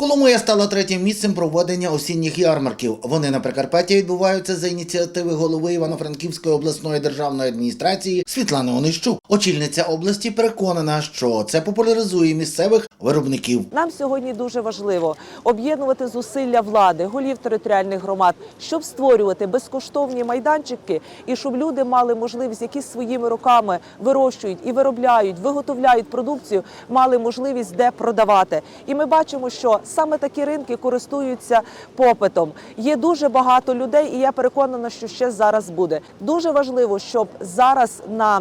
Коломия стала третім місцем проведення осінніх ярмарків. Вони на Прикарпатті відбуваються за ініціативи голови Івано-Франківської обласної державної адміністрації Світлани Онищук. Очільниця області переконана, що це популяризує місцевих виробників. Нам сьогодні дуже важливо об'єднувати зусилля влади, голів територіальних громад, щоб створювати безкоштовні майданчики і щоб люди мали можливість, які своїми руками вирощують і виробляють, виготовляють продукцію, мали можливість де продавати. І ми бачимо, що саме такі ринки користуються попитом. Є дуже багато людей, і я переконана, що ще зараз буде. Дуже важливо, щоб зараз на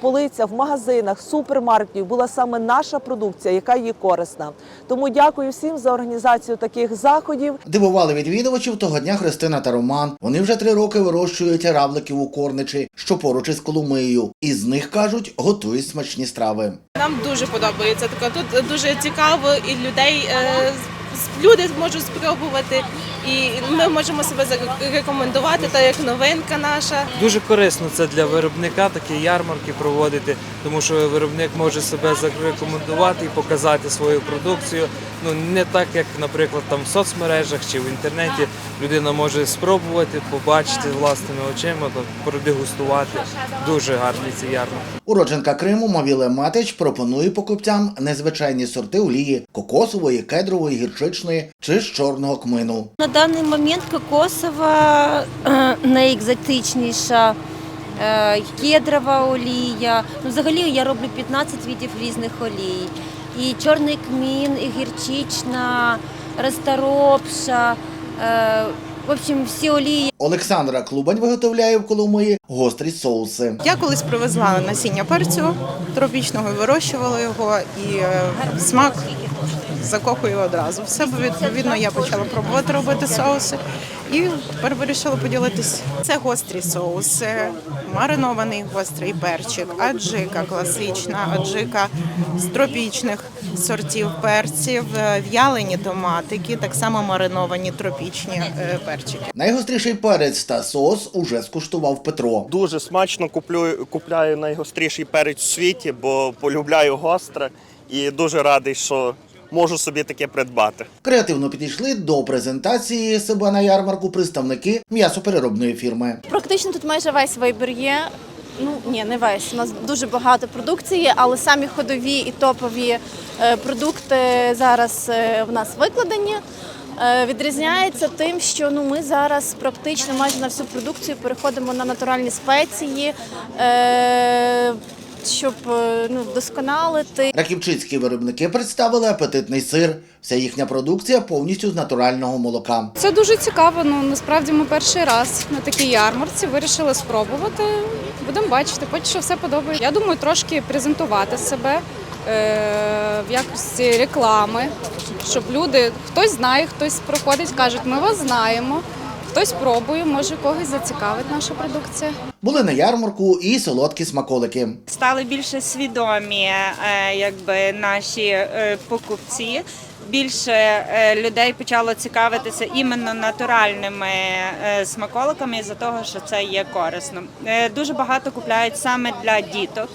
полицях в магазинах, супермаркетів була саме наша продукція, яка є корисна. Тому дякую всім за організацію таких заходів. Дивували відвідувачів того дня Христина та Роман. Вони вже три роки вирощують равликів у Корничі, що поруч із Коломиєю. Із них кажуть, готують смачні страви. Нам дуже подобається таке. Тут дуже цікаво і людей е, люди можуть спробувати, і ми можемо себе зарекомендувати, так як новинка наша. Дуже корисно це для виробника такі ярмарки проводити, тому що виробник може себе зарекомендувати і показати свою продукцію. Ну не так, як, наприклад, там в соцмережах чи в інтернеті людина може спробувати, побачити власними очима, продегустувати. Дуже гарні ці ярмарки. Уродженка Криму Мавіле Матич пропонує покупцям незвичайні сорти олії кокосової, кедрової, гірчичної чи з чорного кмину. На даний момент кокосова е, найекзотичніша, е, кедрова олія. Ну, взагалі я роблю 15 видів різних олій. І чорний кмін, і гірчична, розторопша. Е, В общем, всі олії, Олександра Клубань виготовляє в Коломиї гострі соуси. Я колись привезла насіння перцю тропічного, вирощувала його і смак закохує одразу. Все бо відповідно я почала пробувати робити соуси і тепер вирішила поділитись. Це гострі соуси, маринований гострий перчик, аджика класична, аджика з тропічних сортів перців, е, в'ялені томатики, так само мариновані тропічні е, перчики. Найгостріший перець та соус уже скуштував Петро. Дуже смачно куплю, купляю найгостріший перець у світі, бо полюбляю гостре і дуже радий, що можу собі таке придбати. Креативно підійшли до презентації себе на ярмарку представники м'ясопереробної фірми. Практично тут майже весь вибір є. Ну ні, не весь. У нас дуже багато продукції, але самі ходові і топові е, продукти зараз е, в нас викладені. Е, Відрізняється тим, що ну ми зараз практично майже на всю продукцію переходимо на натуральні спеції, щоб е, ну, вдосконалити Раківчицькі виробники представили апетитний сир. Вся їхня продукція повністю з натурального молока. Це дуже цікаво. Ну насправді ми перший раз на такій ярмарці вирішили спробувати. Будемо бачити, поки що все подобається. Я думаю, трошки презентувати себе е- в якості реклами, щоб люди хтось знає, хтось проходить, кажуть, ми вас знаємо. Хтось пробує, може когось зацікавить наша продукція. Були на ярмарку і солодкі смаколики. стали більше свідомі, е, якби наші е, покупці. Більше е, людей почало цікавитися іменно натуральними смаколиками із-за того, що це є корисно. Дуже багато купляють саме для діток.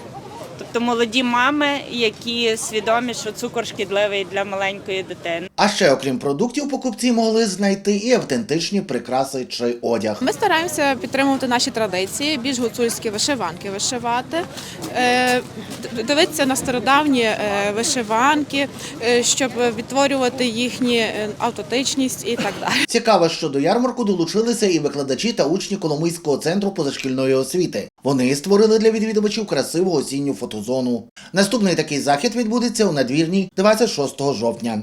Тобто молоді мами, які свідомі, що цукор шкідливий для маленької дитини. А ще, окрім продуктів, покупці могли знайти і автентичні прикраси чи одяг. Ми стараємося підтримувати наші традиції, більш гуцульські вишиванки вишивати, е, дивитися на стародавні е, вишиванки, е, щоб відтворювати їхню е, автентичність і так далі. Цікаво, що до ярмарку долучилися і викладачі та учні Коломийського центру позашкільної освіти. Вони створили для відвідувачів красиву осінню фотозону. Наступний такий захід відбудеться у надвірній 26 жовтня.